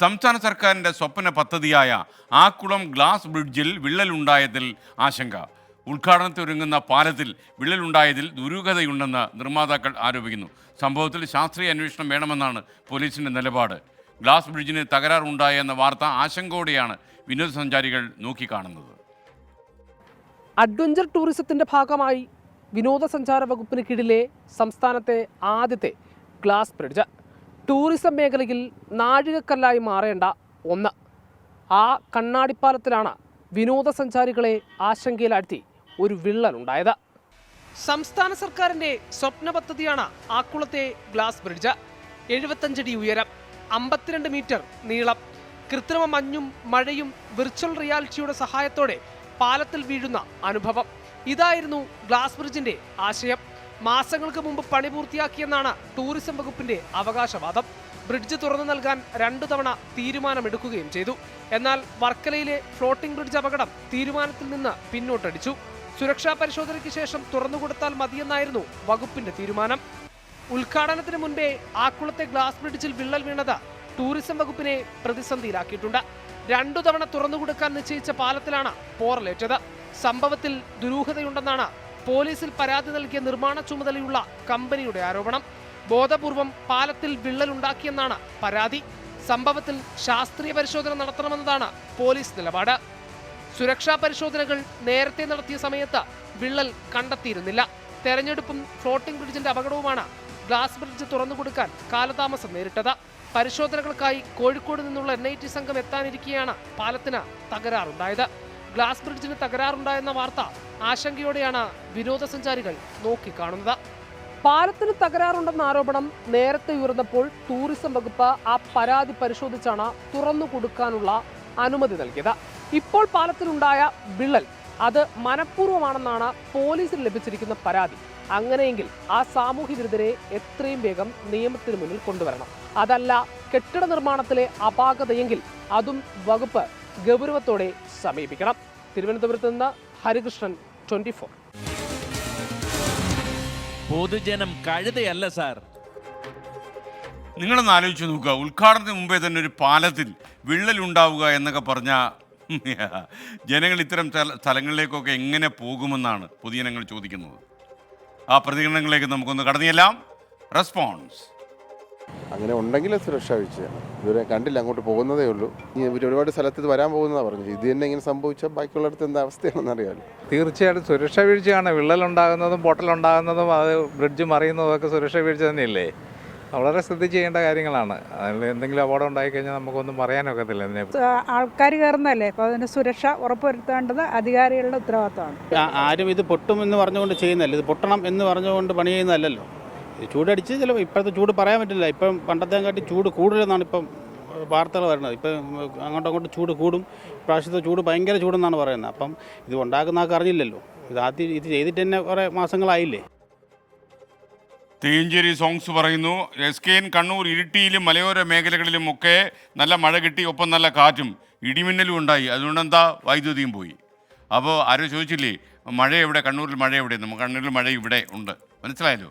സംസ്ഥാന സർക്കാരിന്റെ സ്വപ്ന പദ്ധതിയായ ആക്കുളം ഗ്ലാസ് ബ്രിഡ്ജിൽ വിള്ളലുണ്ടായതിൽ ആശങ്ക. ഉദ്ഘാടനത്തിനൊരുങ്ങുന്ന പാലത്തിൽ വിള്ളലുണ്ടായതിൽ ദുരൂഹതയുണ്ടെന്ന് നിർമ്മാതാക്കൾ ആരോപിക്കുന്നു. സംഭവത്തിൽ ശാസ്ത്രീയ അന്വേഷണം വേണമെന്നാണ് പോലീസിന്റെ നിലപാട്. ഗ്ലാസ് ബ്രിഡ്ജിന് തകരാറുണ്ടായെന്ന വാർത്ത ആശങ്കയോടെയാണ് വിനോദസഞ്ചാരികൾ നോക്കിക്കാണുന്നത്. അഡ്വഞ്ചർ ടൂറിസത്തിന്റെ ഭാഗമായി വിനോദസഞ്ചാര വകുപ്പിന് കീഴിലെ സംസ്ഥാനത്തെ ആദ്യത്തെ ഗ്ലാസ് ബ്രിഡ്ജ്. ടൂറിസം മേഖലയിൽ നാഴികക്കല്ലായി മാറേണ്ട ഒന്ന്. ആ കണ്ണാടിപ്പാലത്തിലാണ് വിനോദസഞ്ചാരികളെ ആശങ്കയിലാഴ്ത്തി ഒരു വിള്ളലുണ്ടായത്. സംസ്ഥാന സർക്കാരിന്റെ സ്വപ്ന പദ്ധതിയാണ് ആക്കുളത്തെ ഗ്ലാസ് ബ്രിഡ്ജ്. എഴുപത്തഞ്ചടി ഉയരം അമ്പത്തിരണ്ട് മീറ്റർ നീളം. കൃത്രിമ മഞ്ഞും മഴയും വിർച്വൽ റിയാലിറ്റിയുടെ സഹായത്തോടെ പാലത്തിൽ വീഴുന്ന അനുഭവം. ഇതായിരുന്നു ഗ്ലാസ് ബ്രിഡ്ജിന്റെ ആശയം. മാസങ്ങൾക്ക് മുമ്പ് പണി പൂർത്തിയാക്കിയെന്നാണ് ടൂറിസം വകുപ്പിന്റെ അവകാശവാദം. ബ്രിഡ്ജ് തുറന്നു നൽകാൻ രണ്ടു തവണ തീരുമാനമെടുക്കുകയും ചെയ്തു. എന്നാൽ വർക്കലയിലെ ഫ്ലോട്ടിംഗ് ബ്രിഡ്ജ് അപകടം തീരുമാനത്തിൽ നിന്ന് പിന്നോട്ടടിച്ചു. സുരക്ഷാ പരിശോധനയ്ക്ക് ശേഷം തുറന്നുകൊടുത്താൽ മതിയെന്നായിരുന്നു വകുപ്പിന്റെ തീരുമാനം. ഉദ്ഘാടനത്തിന് മുൻപേ ആക്കുളത്തെ ഗ്ലാസ് ബ്രിഡ്ജിൽ വിള്ളൽ വീണത് ടൂറിസം വകുപ്പിനെ പ്രതിസന്ധിയിലാക്കിയിട്ടുണ്ട്. രണ്ടു തവണ തുറന്നുകൊടുക്കാൻ നിശ്ചയിച്ച പാലത്തിലാണ് പോറലേറ്റത്. സംഭവത്തിൽ ദുരൂഹതയുണ്ടെന്നാണ് പോലീസിൽ പരാതി നൽകിയ നിർമ്മാണ ചുമതലയുള്ള കമ്പനിയുടെ ആരോപണം. ബോധപൂർവം പാലത്തിൽ വിള്ളലുണ്ടാക്കിയെന്നാണ് പരാതി. സംഭവത്തിൽ ശാസ്ത്രീയ പരിശോധന നടത്തണമെന്നതാണ് പോലീസ് നിലപാട്. സുരക്ഷാ പരിശോധനകൾ നേരത്തെ നടത്തിയ സമയത്ത് വിള്ളൽ കണ്ടെത്തിയിരുന്നില്ല. തെരഞ്ഞെടുപ്പും ഫ്ലോട്ടിംഗ് ബ്രിഡ്ജിന്റെ അപകടവുമാണ് ഗ്ലാസ് ബ്രിഡ്ജ് തുറന്നുകൊടുക്കാൻ കാലതാമസം നേരിട്ടത്. പരിശോധനകൾക്കായി കോഴിക്കോട് നിന്നുള്ള എൻ ഐ ടി സംഘം എത്താനിരിക്കെയാണ് പാലത്തിന് തകരാറുണ്ടായത്. ഗ്ലാസ് ബ്രിഡ്ജിന് തകരാറുണ്ടായെന്ന വാർത്ത ആശങ്കയോടെയാണ് വിനോദസഞ്ചാരികൾ നോക്കിക്കാണുന്നത്. പാലത്തിന് തകരാറുണ്ടെന്ന ആരോപണം നേരത്തെ ഉയർന്നപ്പോൾ ടൂറിസം വകുപ്പ് ആ പരാതി പരിശോധിച്ചാണ് തുറന്നു കൊടുക്കാനുള്ള അനുമതി നൽകിയത്. ഇപ്പോൾ പാലത്തിലുണ്ടായ വിള്ളൽ അത് മനഃപൂർവമാണെന്നാണ് പോലീസിന് ലഭിച്ചിരിക്കുന്ന പരാതി. അങ്ങനെയെങ്കിൽ ആ സാമൂഹ്യ വിരുദ്ധരെ എത്രയും വേഗം നിയമത്തിന് മുന്നിൽ കൊണ്ടുവരണം. അതല്ല കെട്ടിട നിർമ്മാണത്തിലെ അപാകതയെങ്കിൽ അതും വകുപ്പ് ഗൗരവത്തോടെ സമീപിക്കണം. തിരുവനന്തപുരത്ത് നിന്ന് ഹരികൃഷ്ണൻ ട്വന്റി ഫോർ. പൊതുജനം കഴുതയല്ല സാർ. നിങ്ങളൊന്ന് ആലോചിച്ച് നോക്കുക. ഉദ്ഘാടനത്തിന് മുമ്പേ തന്നെ ഒരു പാലത്തിൽ വിള്ളലുണ്ടാവുക എന്നൊക്കെ പറഞ്ഞ ജനങ്ങൾ ഇത്തരം സ്ഥല- സ്ഥലങ്ങളിലേക്കൊക്കെ എങ്ങനെ പോകുമെന്നാണ് പൊതുജനങ്ങൾ ചോദിക്കുന്നത്. ആ പ്രതികരണങ്ങളിലേക്ക് നമുക്കൊന്ന് കടന്നിയെല്ലാം. റെസ്പോൺസ് അങ്ങനെ ഉണ്ടെങ്കിൽ സുരക്ഷാ വീഴ്ചയാണ് ഇതുവരെ കണ്ടില്ല അങ്ങോട്ട് പോകുന്നതേ ഉള്ളൂ. ഇനി ഇവർ ഒരുപാട് സ്ഥലത്ത് ഇത് വരാൻ പോകുന്നതാണ് പറഞ്ഞു ഇത് തന്നെ ഇങ്ങനെ സംഭവിച്ചാൽ ബാക്കിയുള്ളിടത്ത് എന്താ അവസ്ഥയാണെന്ന് അറിയാമല്ലോ തീർച്ചയായിട്ടും സുരക്ഷാ വീഴ്ചയാണ്. വിള്ളലുണ്ടാകുന്നതും പൊട്ടലുണ്ടാകുന്നതും അത് ബ്രിഡ്ജ് മറിയുന്നതും ഒക്കെ സുരക്ഷാ വീഴ്ച തന്നെയല്ലേ? വളരെ ശ്രദ്ധിച്ച് ചെയ്യേണ്ട കാര്യങ്ങളാണ്. അതിൽ എന്തെങ്കിലും അപകടം ഉണ്ടായിക്കഴിഞ്ഞാൽ നമുക്കൊന്നും പറയാനൊക്കത്തില്ല ആൾക്കാർ കയറുന്നതല്ലേ? അപ്പോൾ അതിന്റെ സുരക്ഷ ഉറപ്പുവരുത്തേണ്ടത് അധികാരികളുടെ ഉത്തരവാദിത്തമാണ്. ആരും ഇത് പൊട്ടുമെന്ന് പറഞ്ഞുകൊണ്ട് ചെയ്യുന്നതല്ല? ഇത് പൊട്ടണം എന്ന് പറഞ്ഞുകൊണ്ട് പണി ചെയ്യുന്നതല്ലല്ലോ? ചൂടടിച്ച് ചിലപ്പോൾ ഇപ്പോഴത്തെ ചൂട് പറയാൻ പറ്റില്ല. ഇപ്പം പണ്ടത്തെ കാട്ടി ചൂട് കൂടുതലെന്നാണ് ഇപ്പം വാർത്തകൾ വരുന്നത്. ഇപ്പം അങ്ങോട്ടും അങ്ങോട്ടും ചൂട് കൂടും. പ്രാവശ്യത്തെ ചൂട് ഭയങ്കര ചൂടെന്നാണ് പറയുന്നത്. അപ്പം ഇത് ഉണ്ടാക്കുന്ന ആൾക്ക് അറിഞ്ഞില്ലല്ലോ. ഇത് ആദ്യം ഇത് ചെയ്തിട്ട് തന്നെ കുറേ മാസങ്ങളായില്ലേ? തേഞ്ചേരി സോങ്സ് പറയുന്നു എസ് കെ എൻ കണ്ണൂർ ഇരിട്ടിയിലും മലയോര മേഖലകളിലും ഒക്കെ നല്ല മഴ കിട്ടി ഒപ്പം നല്ല കാറ്റും ഇടിമിന്നലും ഉണ്ടായി. അതുകൊണ്ട് എന്താ വൈദ്യുതിയും പോയി. അപ്പോൾ ആരോ ചോദിച്ചില്ലേ മഴ എവിടെ? കണ്ണൂരിൽ മഴ എവിടെ നമുക്ക് കണ്ണൂരിൽ മഴ ഇവിടെ ഉണ്ട്. മനസ്സിലായല്ലോ?